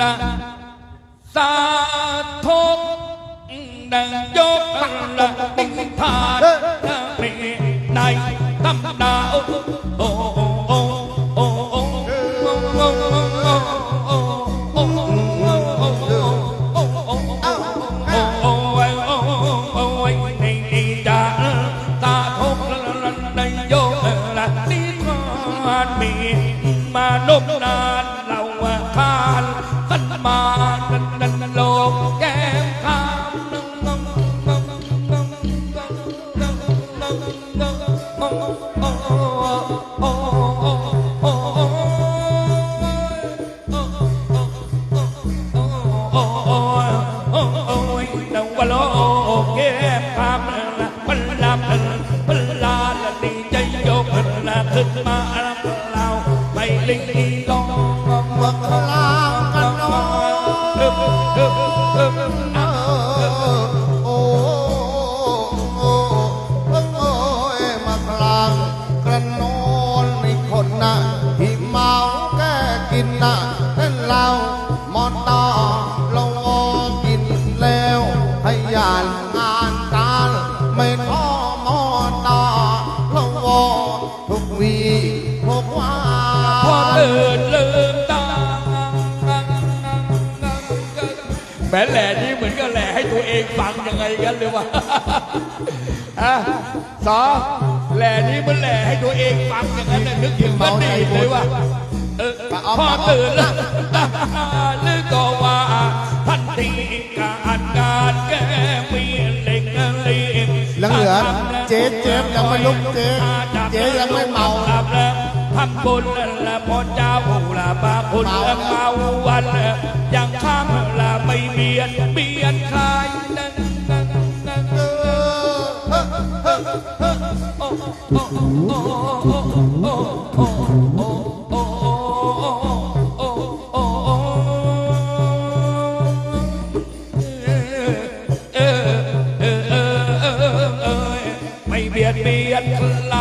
đa xa thốt đàn gió bằng là tinh thà mẹ đại tâm đạo mà nộp là เก็บามละพลาพลพลาละใจโยพลาขึ้มาละพลาไม่ลิงอีลงมะลากันน้องนะที่เมาแก้กินนะนั่า ยังไงกันหรือวะอะสอแหล่นี้มันแหล่ให้ตัวเองฟังอย่างนั้นน่ะนึกถึงมันดีเลยว่ะเออพอตื่นแล้วนึกก็ว่าพันธีการงานแกมีเล็กเล็กยังเหลือเจ๊เจ๊ยังไม่ลุกเจ๊เจ๊ยังไม่เมาครับแล้วทำบุญละพอเจ้าละบาคุณละเมาวันละยังข้ามละไม่เบียดเบียนใคร ไม่เบียดเบียนใคร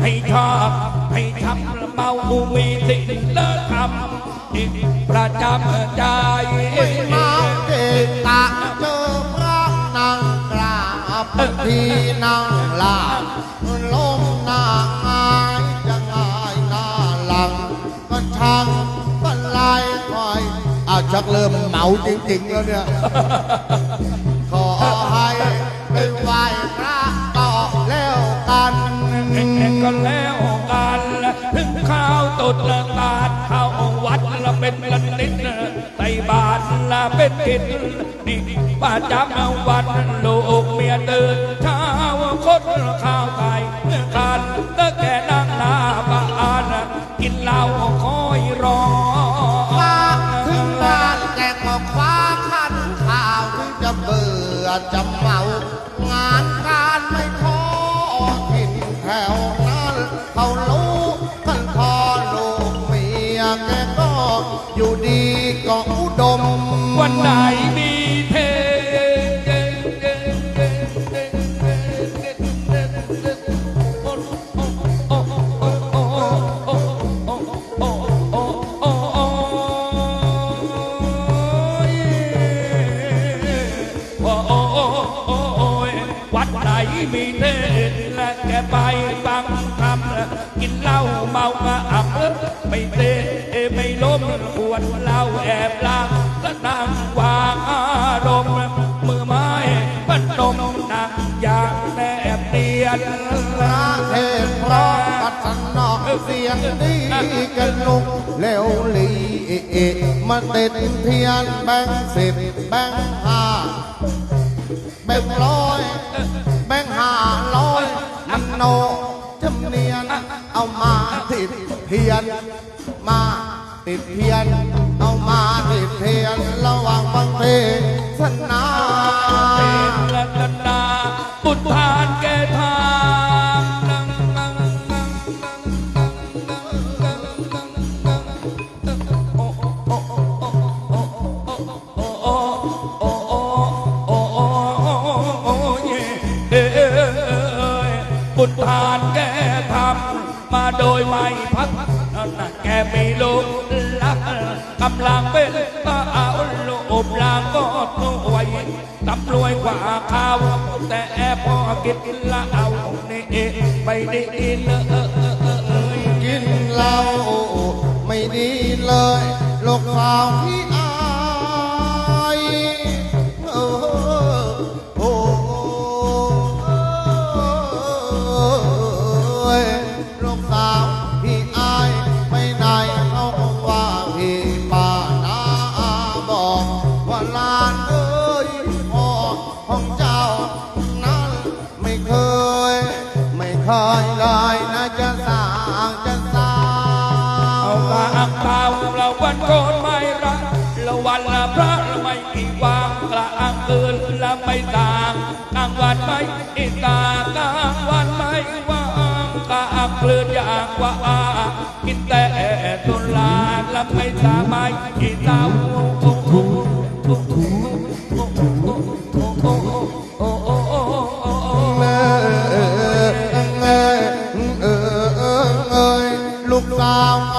ให้ชอบให้ทำเมามีสิ่งเลิกทำประจำใจไม่เมาเกะกะเจอพระนางกราบทีนางลา กเริ่มเมาจริงๆแล้วเนี่ย ขอให้ไปไหว้พระต่อแล้วกันก็แล้วกันถึงข้าวตุดละตาดข้าววัดละเป็นละนิดใส่บาทละเป็นกินนี่ป้าจำเอาวันลูกเมียตื่นเช้าคนข้าวไก่ อจะเมางานการไม่ท้อกินแถวนั้นเขารู้กันพอลูกเมียแกก็อยู่ดีก็อุดมวันไหน มีเทศและแกไปฟังคำกินเหล้าเมามาอับไม่เตะไม่ล้มปวดเหล้าแอบลางและนั่งวางอารมณ์มือไม้พันนมนั่งอยางแนบเนียนพระเทศเพราะปัสนอกเสียงดีกันลุกเร็วลีมาติดเทียนแบงสิบแบงห้าแบงร้อย โนจำเนียน เอามาติดเพียน มาติดเพียน เอามาติดเพียน ระวังบางเพศนา กำลังเป็นตาอุลอบลางก็ตัวไว้ตำรวยกว่าข้าแต่แอพอกินละ คืนละไปตากกลางวันไม่ตากลางวันไม่ว่างกลางลืนอยากว่ากินแต่ตุลาละไปตาไม่กินตาลูกสาว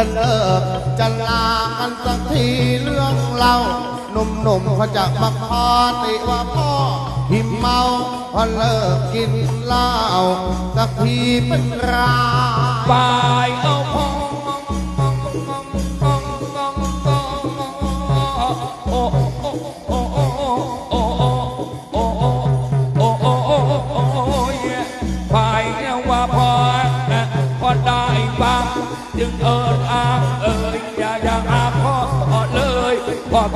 จะเลิกจะลากันสักทีเรื่องเราหนุ่มๆเขาจะมาพอติว่าพ่อหิมเมาพอเลิกกินเหล้าสักทีเป็นรายฝ่ายเอา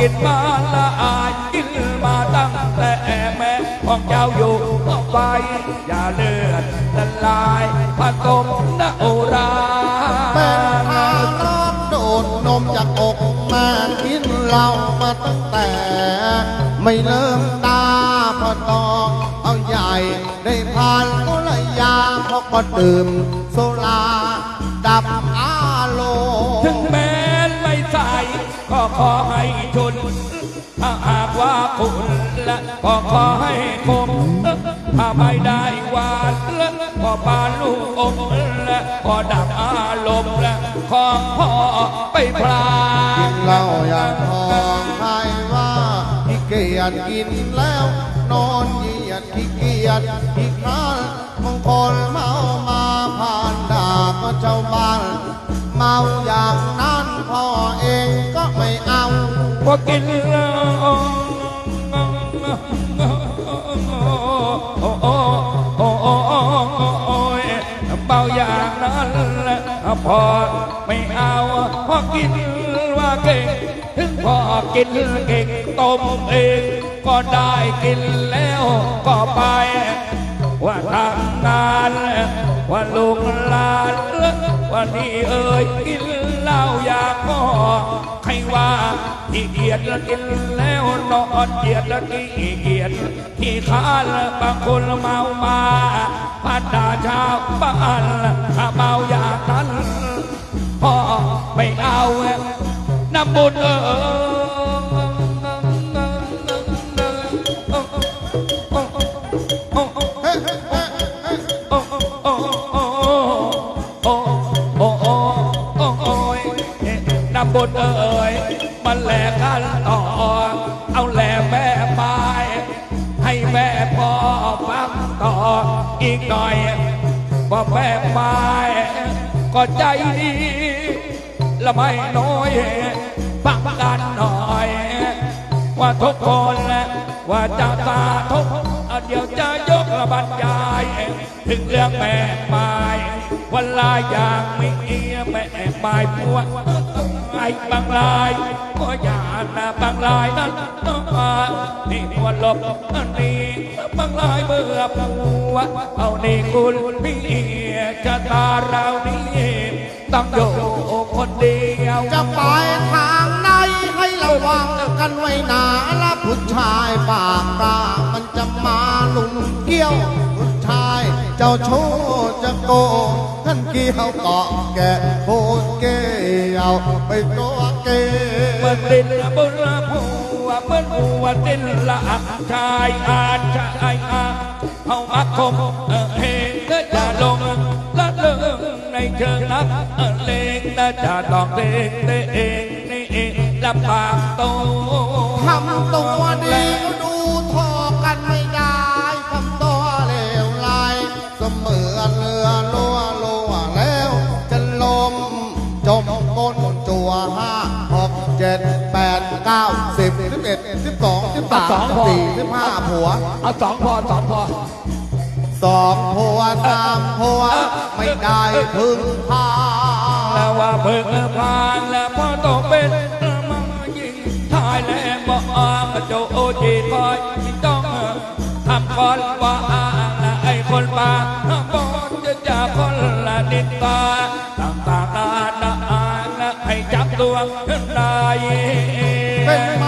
กินมาละอายกินมาตั้งแต่แม่ของเจ้าอยู่ไป อย่าเลือดละลายผสมนะโอราเป็นทารกโดดนมจากอกแม่กินเหล้ามาตั้งแต่ ไม่เริ่มตาพอตองเอาใหญ่ได้ผ่านก็ละยาเพราะก็ดื่มโซลาดับอารมถึงณ์แม้นไม่ใส่ก็ ขอให้ชนถ้าหากว่าคุณละก็ขอให้คมถ้าไม่ได้วานละก็ปานลูกอมละก็ดับอารมณ์ละของพ่อไปพลากินเหล้าอย่างทองให้ว่าขี้เกียจกินแล้ว นอนเหยียดขี้เกียจขี้คร้านบางคนเมามาผ่านด่าก็ชาบ้านเมาอย่างนั้นพ่อเองก็ พอกินแล้วเบาอย่างนั้นพอไม่เอาพอกินว่าเก่ง ถึงพอกินเก่งต้มเอง ก็ได้กินแล้วก็ไป ว่าทำงาน ว่าลูกหลาน อนี่เอ่ยกินเหล้ายาก็ใครว่าที่เกียดแล้วกินแล้วนอนเกียดแล้วที่เกียดที่ข้านบางคนเมามาพัดดาชาวบ้านถ้าเมายางนั้นพ่อไม่เอาน้ำบุญเออ น้ำบนเอ่ยมันแหลกกันต่อ เอาแหลแม่ไม้ให้แม่พ่อฟังต่ออีกหน่อยว่าแม่ไม้ก็ใจดีละไม่น้อยฟังกันหน่อย ว่าทุกคนว่าจะสาธุเอาเดี๋ยวจะยกระบรรยาย ถึงเรื่องแม่ไม้วันลายอย่างไม่เอียแม่ไม้พวก บางลายก็อย่านะบางลายนั้นต้องมานี่วันลบอันนี้บางลายเมื่อผัวเอานี่คุณพี่จะตาเรานี้ต้องอยู่คนเดียวจะไปทางไหนให้ระวังกันไว้นาละผู้ชายปากปรามันจะมาลุมเกี้ยวผู้ชาย เจ้าโชจะโกท่านเกี่ยวเกาะแกโพดเกี่ยวไปตัวเกเมื่อตินบุรพูว่าเมื่อผัว่ตินละอักชายอาชายอาเอาอาคมเออเฮก็จะลงละเลิงในเชิงนักเออเลงน่าจะตอกเลงเตเองนี่ลำบากตัวทำตัวดี สามสองสี่สิบห้าผัวเอาสองพอสองพอสองผัวสามผัวไม่ได้พึ่งพาแล้วว่าพึ่งพาแล้วพอต้องเป็นมังยิงทายแล้วบ่อาประโจจีคอยต้องทำก่อนว่าอาละไอคนป่าบ่จะจะคนละนินตาต่างตาตาละอาละห้จับตัวได้เป็นมา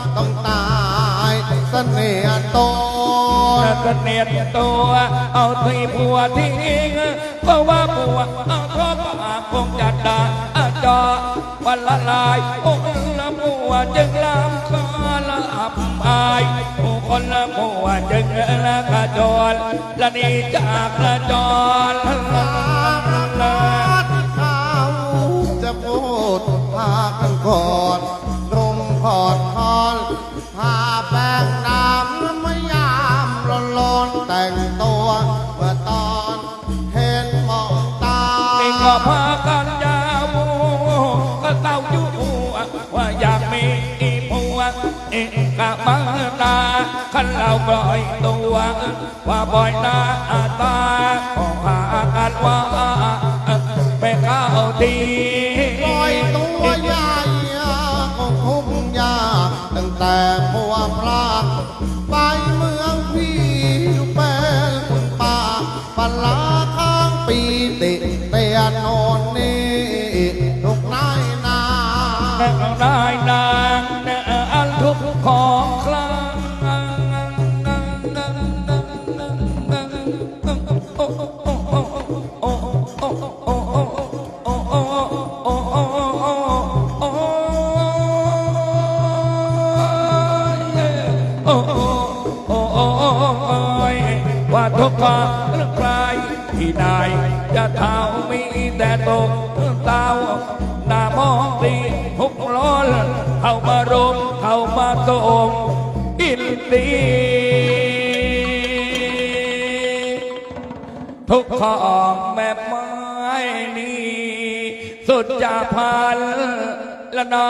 นเนียดตัว เอาทีผัวทิ้งเพราะว่าผัวเอาเพราะปากคงจะด่าจอวันละลายโอ้ละผัวจึงลำคอละอับอายโอ้คนละผัวจึงละกระจรละนีจากละจรละละละเขาจะพูดพากันก่อน ปล่อยตัวว่าบ่อยหน้าตาขอหากันว่าไม่เข้าที ต้าหน้ามองตีหกร้อนเข้ามารมเข้ามาโกมอินดีทุกข้อแม่ไม้นี้สุดจะพันละนา